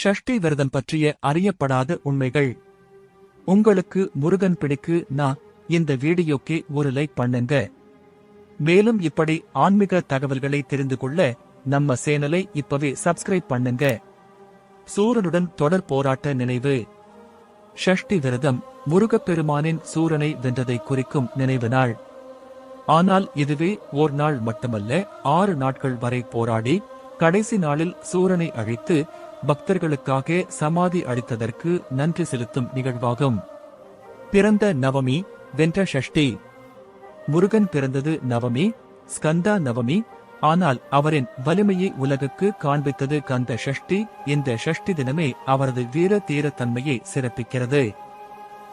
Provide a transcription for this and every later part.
ஷஷ்டி விரதம் பற்றிய அறியப்படாத உண்மைகள். உங்களுக்கு முருகன் பிடிக்கு நான் இந்த வீடியோக்கு ஒரு லைக் பண்ணுங்க. மேலும் இப்படி ஆன்மீக தகவல்களை தெரிந்து கொள்ள நம்ம சேனலை இப்பவே சப்ஸ்கிரைப் பண்ணுங்க. சூரனுடன் தொடர் போராட்ட நினைவு. ஷஷ்டி விரதம் முருகப்பெருமானின் சூரனை வென்றதை குறிக்கும் நினைவு நாள். ஆனால் இதுவே ஓர் நாள் மட்டுமல்ல ஆறு நாட்கள் வரை போராடி கடைசி நாளில் சூரனை அழித்து பக்தர்களுக்காக சமாதி அளித்ததற்கு நன்றி செலுத்தும் நிகழ்வாகும். பிறந்த நவமி வென்ற ஷஷ்டி முருகன் பிறந்தது நவமி ஸ்கந்தா நவமி. ஆனால் அவரின் வலிமையை உலகுக்கு காண்பித்தது கந்த ஷஷ்டி இந்த ஷஷ்டி தினமே அவரது வீர தீர தன்மையை சிறப்பிக்கிறது.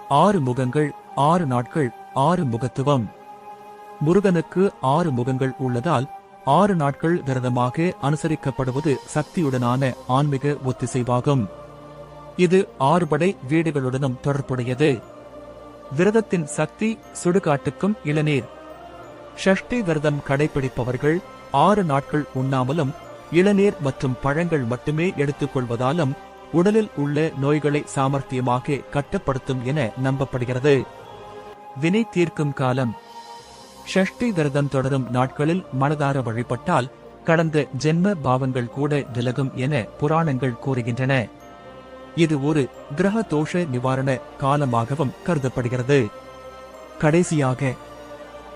ஆறு முகங்கள் ஆறு நாட்கள் ஆறு முகத்துவம். முருகனுக்கு ஆறு முகங்கள் உள்ளதால் ஆறு நாட்கள் விரதமாக அனுசரிக்கப்படுவது சக்தியுடனான ஆன்மீக ஒத்திசைவாகும். இது ஆறுபடை வீடுகளுடனும் தொடர்புடையது. விரதத்தின் சக்தி சுடுகாட்டுக்கும் இளநீர். ஷஷ்டி விரதம் கடைபிடிப்பவர்கள் ஆறு நாட்கள் உண்ணாமலும் இளநீர் மற்றும் பழங்கள் மட்டுமே எடுத்துக்கொள்வதாலும் உடலில் உள்ள நோய்களை சாமர்த்தியமாக கட்டுப்படுத்தும் என நம்பப்படுகிறது. வினை தீர்க்கும் காலம் ஷஷ்டி விரதம் தொடரும் நாட்களில் மனதார வழிபட்டால் கடந்த ஜென்ம பாவங்கள் கூட விலகும் என புராணங்கள் கூறுகின்றன. இது ஒரு கிரக தோஷ நிவாரண காலமாகவும் கருதப்படுகிறது. கடைசியாக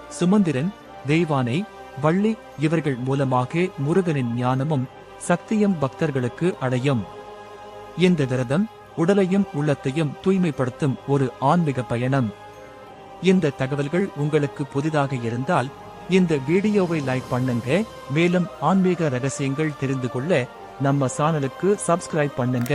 சுமந்திரன் தெய்வானை வள்ளி இவர்கள் மூலமாக முருகனின் ஞானமும் சக்தியும் பக்தர்களுக்கு அடையும். இந்த விரதம் உடலையும் உள்ளத்தையும் தூய்மைப்படுத்தும் ஒரு ஆன்மீக பயணம். இந்த தகவல்கள் உங்களுக்கு புதிதாக இருந்தால் இந்த வீடியோவை லைக் பண்ணுங்க மேலும் ஆன்மீக ரகசியங்கள் தெரிந்து கொள்ள நம்ம சேனலுக்கு சப்ஸ்கிரைப் பண்ணுங்க.